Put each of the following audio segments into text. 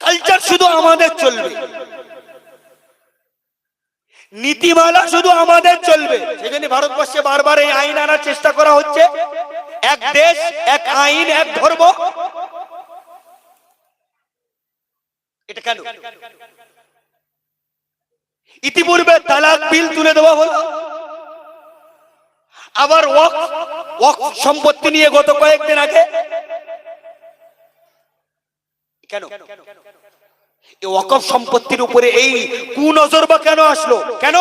Culture শুধু আমাদের চলবে। নীতিমালা শুধু আমাদের চলবে। সেজন্য ভারতবর্ষে বারবার এই আইন আনার চেষ্টা করা হচ্ছে। এক দেশ, এক আইন, এক ধর্ম। এটা কেন? ইতিপূর্বে তালাক বিল তুলে দেওয়া হলো। আবার ওয়াক ওয়াক সম্পত্তি নিয়ে গত কয়েকদিন আগে কেন? ওয়াকফ সম্পত্তির উপরে এই কুনজর বা কেন আসলো? কেন?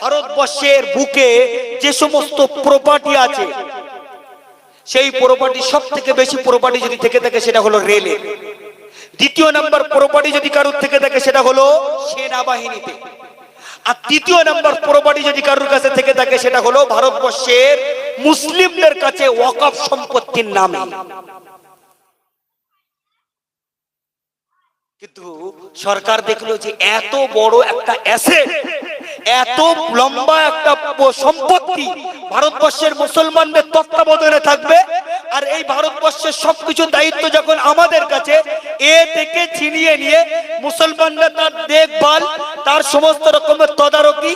ভারতবর্ষের বুকে যে সমস্ত প্রপার্টি আছে, সেই প্রপার্টি সব থেকে বেশি প্রপার্টি যদি থেকে থাকে সেটা হলো রেলে। দ্বিতীয় নাম্বার প্রপার্টি যদি কারোর থেকে থাকে সেটা হলো সেনাবাহিনীতে। আর তৃতীয় নাম্বার প্রপার্টি যদি কারোর কাছে থেকে থাকে সেটা হলো ভারতবর্ষের মুসলিমদের কাছে ওয়াকফ সম্পত্তির নামে। কিন্তু সরকার দেখল যে এত বড় একটা অ্যাসেট এত লম্বা একটা সম্পত্তি ভারতবর্ষের মুসলমানদের তত্ত্বাবধানে থাকবে, আর এই ভারতবর্ষের সবকিছু দায়িত্ব যখন আমাদের কাছে, এ থেকে ছিনিয়ে নিয়ে মুসলমানরা তার দেখভাল, তার সমস্ত রকমের তদারকি,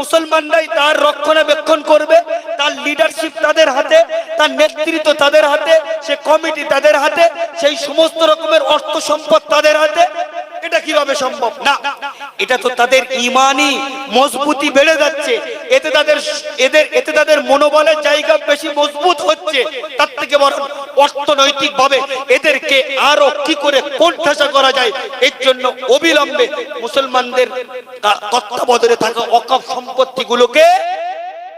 মুসলমানরাই তার রক্ষণাবেক্ষণ করবে, তার লিডারশিপ তাদের হাতে, তার নেতৃত্ব তাদের হাতে, সে কমিটি তাদের হাতে, সেই সমস্ত রকমের অর্থ সম্পদ তাদের হাতে কীভাবে সম্ভব? না। এটা তো তাদের ইমানি মজবুতি বেড়ে যাচ্ছে। এতে তাদের এদের, এতে তাদের মনোবলের জায়গা বেশি মজবুত হচ্ছে। তার থেকে বরং অর্থনৈতিক ভাবে এদেরকে আরও কি করে কোণঠাসা করা যায়, এর জন্য অবিলম্বে মুসলমানদের তত্ত্বাবধানে থাকা অকপ সম্পত্তিগুলোকে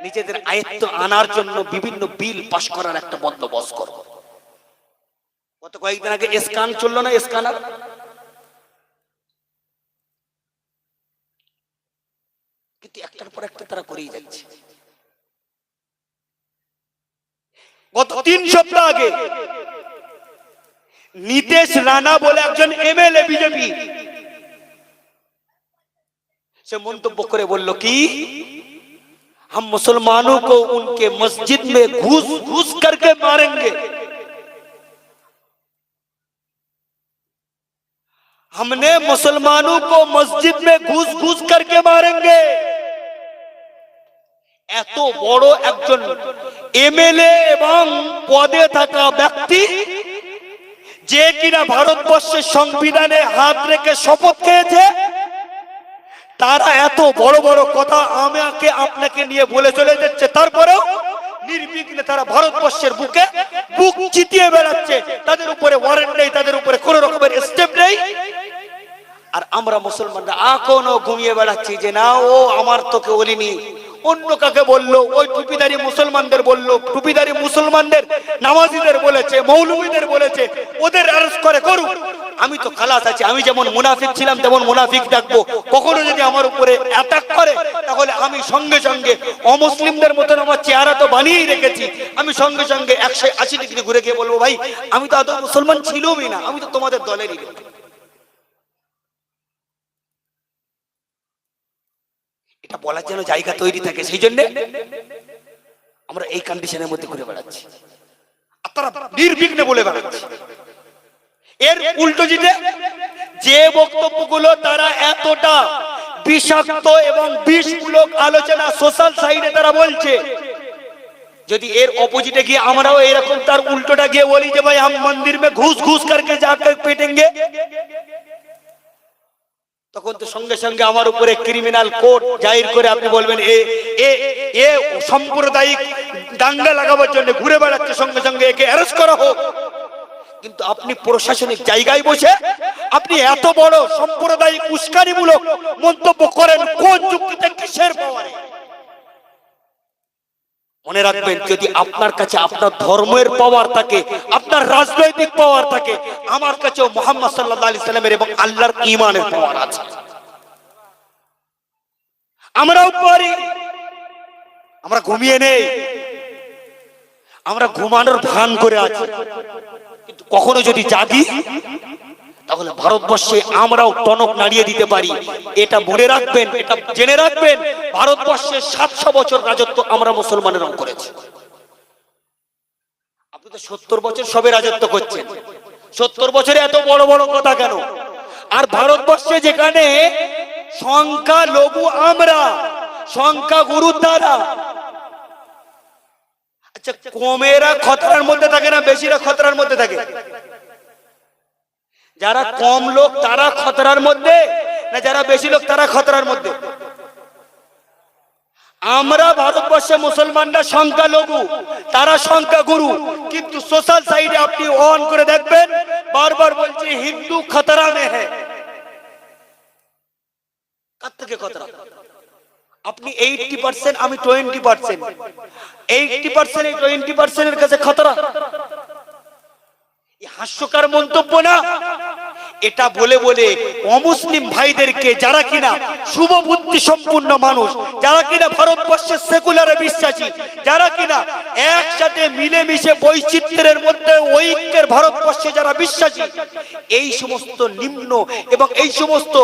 নিজেদের আয়ত্ত আনার জন্য বিভিন্ন বিল পাশ করার একটা বন্দোবস্ত করো। গত কয়েকদিন আগে স্কান চলল না স্কানার তিন সপ্তাহ আগে নীতিশ রানা বলে একজন এমএলএ বিজেপি সে মন্তব্য করে বলল কি हम मुसलमानों को उनके मस्जिद में घुस घुस करके मारेंगे हमने मुसलमानों को मस्जिद में घुस घुस करके मारेंगे এত বড় একজন এমএলএ এবং পদে থাকা ব্যক্তি যে কিনা ভারতবর্ষের সংবিধানে হাত রেখে শপথ খেয়েছে, তারা এত বড় বড় কথা আমাকে আপনাকে নিয়ে বলে চলে যাচ্ছে। তারপরেও নির্বিঘ্নে তারা ভারতবর্ষের বুকে বুক চিতিয়ে বেড়াচ্ছে। তাদের উপরে ওয়ারেন্ট নেই, তাদের উপরে কোন রকমের স্টেপ নেই। আর আমরা মুসলমানরা এখনও ঘুমিয়ে বেড়াচ্ছি যে, না ও আমার তোকে বলিনি অন্য কাকে বলল? ওই টুপিদারি মুসলমানদের বলল। টুপিদারি মুসলমানদের নামাজিদের বলেছে মৌলবীদের বলেছে, ওদের অ্যারেস্ট করে, করুক। আমি তো খালাস আছি, আমি যেমন মুনাফিক ছিলাম, তেমন মুনাফিক থাকব। কখনো যদি আমার উপরে অ্যাটাক করে, তাহলে আমি সঙ্গে সঙ্গে অমুসলিমদের মতন আমার চেহারা তো বানিয়েই রেখেছি। আমি সঙ্গে সঙ্গে একশো আশি ডিগ্রি ঘুরে গিয়ে বলব, ভাই, আমি তো আদৌ মুসলমান ছিলই না, আমি তো তোমাদের দলেরই এটা বলার জন্য জায়গা তৈরি থাকে, সেই জন্য আমরা এই কন্ডিশনের মধ্যে ঘুরে বেড়াচ্ছি। আপনারা নির্বিঘ্নে বলে বেড়াচ্ছি। এর উল্টো জিতে যে বক্তব্যগুলো তারা এতটা বিষাক্ত এবং বিষমূলক আলোচনা সোশ্যাল সাইডে তারা বলছে, যদি এর অপোজিটে গিয়ে আমরাও এরকম তার উল্টোটা গিয়ে বলি যে, ভাই, আম মন্দির মে ঘুষ ঘুষ করকে যা পেটেঙ্গে। তখন তো সঙ্গে সঙ্গে আমার উপরে ক্রিমিনাল কোর্ট জাহির করে আপনি বলবেন, এ এ এ সাম্প্রদায়িক দাঙ্গা লাগাবার জন্য ঘুরে বেড়াচ্ছে, সঙ্গে সঙ্গে একে অ্যারেস্ট করা হোক। কিন্তু আপনি প্রশাসনিক জায়গায় বসে আপনি এত বড় সাম্প্রদায়িক উস্কানিমূলক মন্তব্য করেন, কোন যুক্তিতে কিসের পাওয়ারে? মনে রাখবেন, যদি আপনার কাছে আপনার ধর্মের পাওয়ার থাকে, আপনার রাজনৈতিক পাওয়ার থাকে, আমার কাছেও মোহাম্মদ সাল্লাহ আলি সাল্লামের এবং আল্লাহর ইমানের পাওয়ার আছে। আমরাও পারি। আমরা ঘুমিয়ে নেই। আমরা ঘুমানোর ভান করে আছি। কিন্তু কখনো যদি জাগি তাহলে ভারতবর্ষে আমরাও টনক নাড়িয়ে দিতে পারি। এটা মনে রাখবেন, এটা জেনে রাখবেন, ভারতবর্ষে সাতশো বছর রাজত্ব আমরা মুসলমানেরাও করেছি। আপনি তো সত্তর বছর সবে রাজত্ব করছেন। সত্তর বছরে এত বড় বড় কথা কেন? আর ভারতবর্ষে যেখানে সংখ্যা লঘু আমরা, সংখ্যা গুরু তারা। আচ্ছা কমেরা খতরার মধ্যে থাকে না, বেশিরা খতরার মধ্যে থাকে? যারা কম লোক, তারা খতরার মধ্যে? না যারা বেশি লোক, তারা খতরার মধ্যে? আমরা ভারতবর্ষে মুসলমানরা সংখ্যা লঘু তারা সংখ্যা গুরু কিন্তু সোশ্যাল সাইডে আপনি অন করে দেখবেন, বারবার বলছে হিন্দু খতরা মে হ্যাঁ কার থেকে খতরা? আপনি এইটটি পার্সেন্ট আমি টোয়েন্টি পার্সেন্ট এইটটি পার্সেন্ট এই টোয়েন্টি পার্সেন্টের কাছে খতরা? হাস্যকর মন্তব্য না? এটা বলে বলে অমুসলিম ভাইদেরকে যারা কিনা শুভ বুদ্ধি সম্পূর্ণ মানুষ, যারা কিনা ভারতবর্ষের সেকুলারে বিশ্বাসী, যারা কিনা একসাথে মিলেমিশে বৈচিত্র্যের মধ্যে ঐক্যের ভারতবর্ষে যারা বিশ্বাসী, এই সমস্ত নিম্ন এবং এই সমস্ত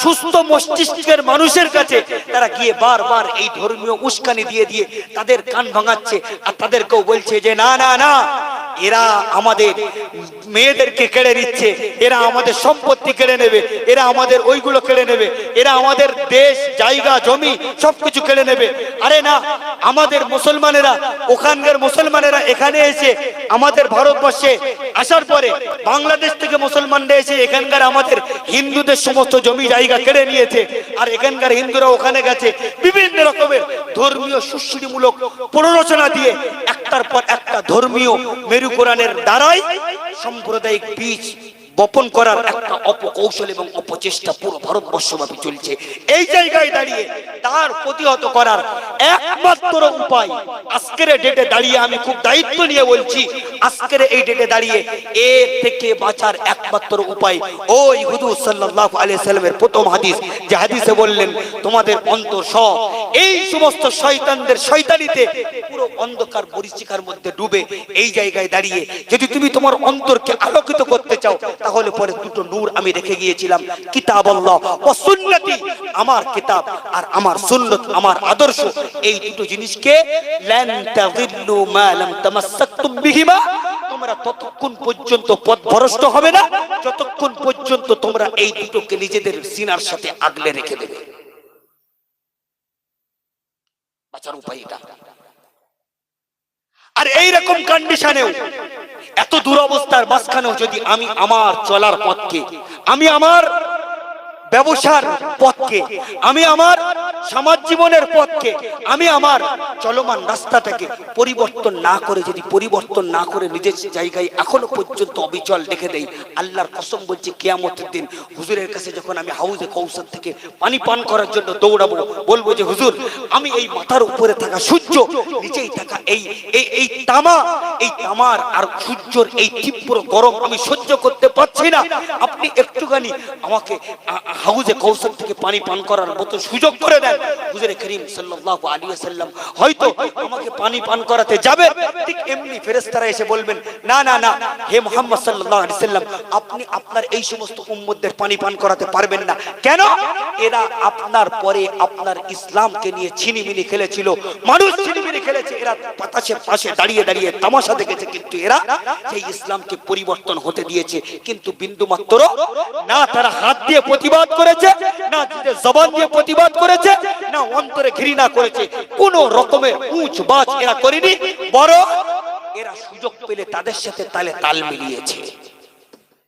সুস্থ মস্তিষ্কের মানুষের কাছে তারা গিয়ে বারবার এই ধর্মীয় উস্কানি দিয়ে দিয়ে তাদের কান ভাঙাচ্ছে আর তাদেরকেও বলছে যে না না না এরা আমাদের মেয়েদেরকে কেড়ে নিচ্ছে, এরা আমাদের সম্পত্তি কেড়ে নেবে, এরা আমাদের ওইগুলো কেড়ে নেবে, এরা আমাদের দেশ, জায়গা, জমি সবকিছু কেড়ে নেবে। আরে না, আমাদের মুসলমানেরা, ওখানকার মুসলমানেরা এখানে এসে আমাদের ভারতবর্ষে আসার পরে বাংলাদেশ থেকে মুসলমানরা এসে এখানকার আমাদের হিন্দুদের সমস্ত জমি জায়গা কেড়ে নিয়েছে, আর এখানকার হিন্দুরা ওখানে গেছে, বিভিন্ন রকমের ধর্মীয় সুশ্রীমূলক প্ররোচনা দিয়ে একটার পর একটা ধর্মীয় মেরু কোরআনের দ্বারাই সাম্প্রদায়িক বীজ বপন করার একটা অপকৌশল এবং অপচেষ্টা পুরো ভারতবর্ষব্যাপী চলছে। এই জায়গায় দাঁড়িয়ে তার প্রতিহত করার একমাত্র উপায় আজকের ডেটে দাঁড়িয়ে আমি খুব দায়িত্ব নিয়ে বলছি, আজকের এই ডেটে দাঁড়িয়ে এ থেকে বাঁচার একমাত্র উপায় ওই হুজুর সাল্লাল্লাহু আলাইহি সাল্লামের প্রথম হাদিস, যে হাদিসে বললেন, তোমাদের অন্তর সব এই সমস্ত শয়তানদের শয়তানিতে পুরো অন্ধকার পরিচিকার মধ্যে ডুবে এই জায়গায় দাঁড়িয়ে যদি তুমি তোমার অন্তরকে আলোকিত করতে চাও, তাহলে পরে দুটো নূর আমি রেখে গিয়েছিলাম। কিতাব আল্লাহ ও সুন্নতি, আমার কিতাব আর আমার সুন্নত, আমার আদর্শ। এই দুটো জিনিসকে মা লাম বিহিমা, তোমরা ততক্ষণ পর্যন্ত পথভ্রষ্ট হবে না, যতক্ষণ পর্যন্ত তোমরা এই দুটোকে নিজেদের সিনার সাথে আগলে রেখে দেবে। আর এই রকম কন্ডিশনেও এত দুরবস্থার মাঝখানেও যদি আমি আমার চলার পথকে, আমি আমার ব্যবসার পথকে, আমি আমার সমাজ জীবনের পথকে আমি আমার চলমান রাস্তাটাকে পরিবর্তন না করে, যদি পরিবর্তন না করে নিজের জায়গায় এখনও পর্যন্ত অবিচল রেখে দেই, আল্লাহর কসম বলছি, কেয়ামতের দিন হুজুরের কাছে যখন আমি হাউজে কৌশল থেকে পানি পান করার জন্য দৌড়াবো, বলব যে, হুজুর, আমি এই মাথার উপরে থাকা সূর্য, নিচেই থাকা এই এই তামা, এই তামার আর সূর্যর এই তীব্র গরম আমি সহ্য করতে পারছি না। আপনি একটুখানি আমাকে হাউজে কৌশল থেকে পানি পান করার মতো সুযোগ করে দেন। হুজুরে করিম সাল্লাল্লাহু আলাইহি ওয়াসাল্লাম হয়তো আমাকে পানি পান করাতে যাবে, ঠিক এমনি ফেরেশতারা এসে বলবেন না না না। হে মুহাম্মদ সাল্লাল্লাহু আলাইহি সাল্লাম, আপনি আপনার এই সমস্ত উম্মতদের পানি পান করাতে পারবেন না। কেন? এরা আপনার পরে আপনার ইসলামকে নিয়ে ছিনিমিনি খেলেছিল, মানুষ ছিনিমিনি খেলেছে, এরা বাতাসের পাশে দাঁড়িয়ে দাঁড়িয়ে তামাশা দেখেছে, কিন্তু এরা সেই ইসলামকে পরিবর্তন হতে দিয়েছে। কিন্তু বিন্দু মাত্র না তারা হাত দিয়ে প্রতিবাদ করেছে, না জবান দিয়ে প্রতিবাদ করেছে, না অন্তরে ঘৃণা করেছে। কোন রকমের উঁচ বাচ এরা করেনি বড় এরা সুযোগ পেলে তাদের সাথে তালে তাল মিলিয়েছে।